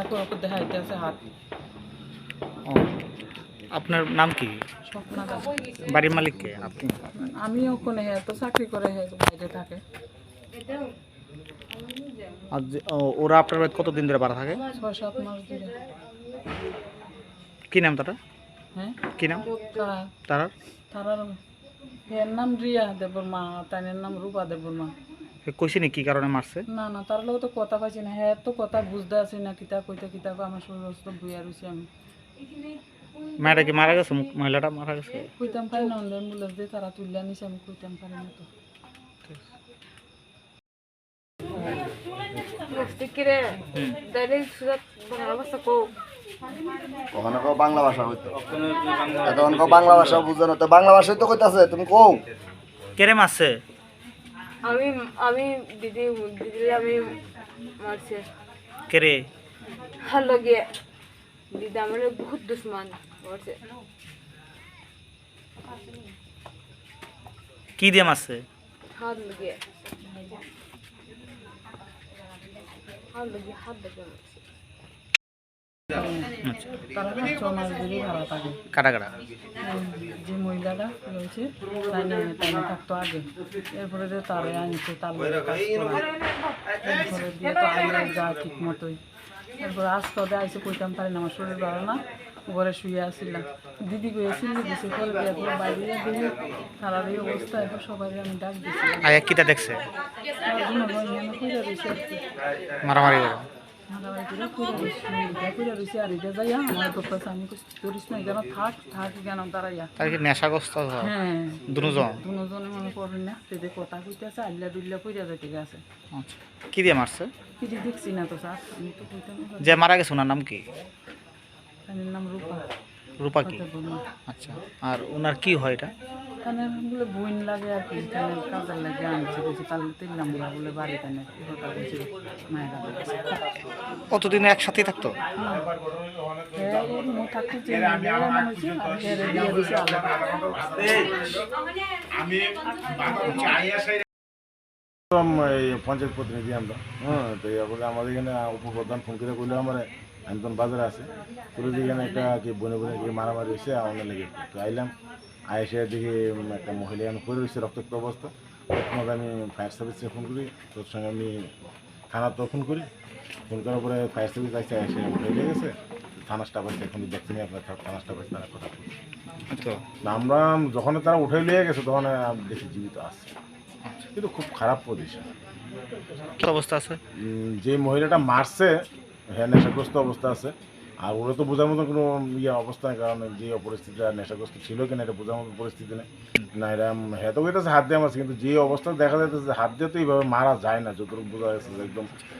এখন ওকে দেখাইতে আছে হাত। ও। আপনার নাম কি? স্বপ্না দাস। বাড়ির মালিককে আপনি? আমি ওখানে হ্যাঁ তো চাকরি করে হ্যাঁ বাইরে থাকে। আর যে- ও, ওরা আপনার বাড়িতে কতদিন ধরে ভাড়া থাকে? ছয় সাত মাস ধরে। কি নাম তারা? হ্যাঁ? কি নাম? তারা। তারা তারার এর নাম রিয়া দেবর মা তাইনের নাম রূপা দেবর মা কইছিনি কি কারণে মারছে? না না তার লোক তো কথা পাইছি না। হ্যাঁ তো কথা বুঝতে আছি না কিতা কইতে কিতা কই, আমার শরীর বুয়া রয়েছি আমি। মেয়েটা কি মারা গেছে? মহিলাটা মারা গেছে? কইতাম পারি না অ্যাম্বুলেন্স দিয়ে তারা তুললে নিছে আমি কইতাম পারি না তো। বাংলা ভাষা কো বাংলা ভাষা হইতো বাংলা ভাষা বুঝো না তো বাংলা ভাষাই তো কইতাছে তুমি কও। কেড়ে মারছে আমি আমি দিদি দিদি আমি মারছে। কেড়ে হার লগে দিদি আমার বহুত দুশ্মন মারছে কি দিয়ে মারছে? হাত লগে হাত লগে হাত লাগিয়ে মারছে। তারা ছ মাস ধরে ভাড়া থাকে যে মহিলাটা রয়েছে থাকতো আগে এরপরে যে তারে আনছে তার এরপরে দিয়ে তো আইলে যা ঠিক মতোই এরপরে আজকে ওদের আইসে কইতাম পারি না আমার শরীর ভালো না ঘরে শুয়ে আসছিলাম দিদি গিয়েছিল দিছে করে দিয়ে বাইরে দিদি এই অবস্থা এখন সবাই আমি ডাক দিছি আয়া কিটা দেখছে মারামারি করে তার কি নেশাগ্রস্ত হয়? হ্যাঁ দুজন দুজনে মনে করেন না সেদে কথা কইতেছে আল্লা দুল্লা কইরা যাইতে গেছে আচ্ছা। কি দিয়ে মারছে কিছু দেখছি না তো স্যার আমি তো কইতাম যে মারা গেছে ওনার নাম কি? নাম রূপা রূপা কি? আচ্ছা। আর ওনার কি হয় এটা? তাহলে বলে বইন লাগে আর কি কাজের লাগে আনছে বলছে তাহলে তিনলাম বলে বলে বাড়ি তাই কথা বলছে মায়েরা কতদিন একসাথেই থাকতো? হ্যাঁ পঞ্চায়েত প্রতিনিধি আমরা হ্যাঁ তো এরপরে আমাদের এখানে উপপ্রধান ফোন করে কইলো আমার তখন বাজারে আছে। তোর এখানে একটা কি বনে বনে কি মারামারি হয়েছে আমার লেগে তো আইলাম। আইসে দেখি একটা মহিলা আমি পড়ে রয়েছে রক্তাক্ত অবস্থা। তখন আমি ফায়ার সার্ভিসে ফোন করি তোর সঙ্গে আমি থানা তো ফোন করি। ফোন করার পরে ফায়ার সার্ভিস আসছে এসে হয়ে গেছে। থানা স্টাফ আছে এখন দেখতে নিয়ে আপনার থানা স্টাফ আছে তারা কথা না, আমরা যখন তারা উঠে লিয়ে গেছে তখন দেখি জীবিত আসছে কিন্তু খুব খারাপ পজিশন কি অবস্থা আছে? যে মহিলাটা মারছে হ্যাঁ নেশাগ্রস্ত অবস্থা আছে। আর ওরা তো বোঝার মতো কোনো ইয়ে অবস্থা কারণ যে পরিস্থিতিটা নেশাগ্রস্ত ছিল কিনা এটা বোঝার মতো পরিস্থিতি নেই। না এটা হ্যাঁ তো হাত দিয়ে মারছে, কিন্তু যে অবস্থা দেখা যাচ্ছে হাত দিয়ে তো এইভাবে মারা যায় না, যতটুকু বোঝা যাচ্ছে একদম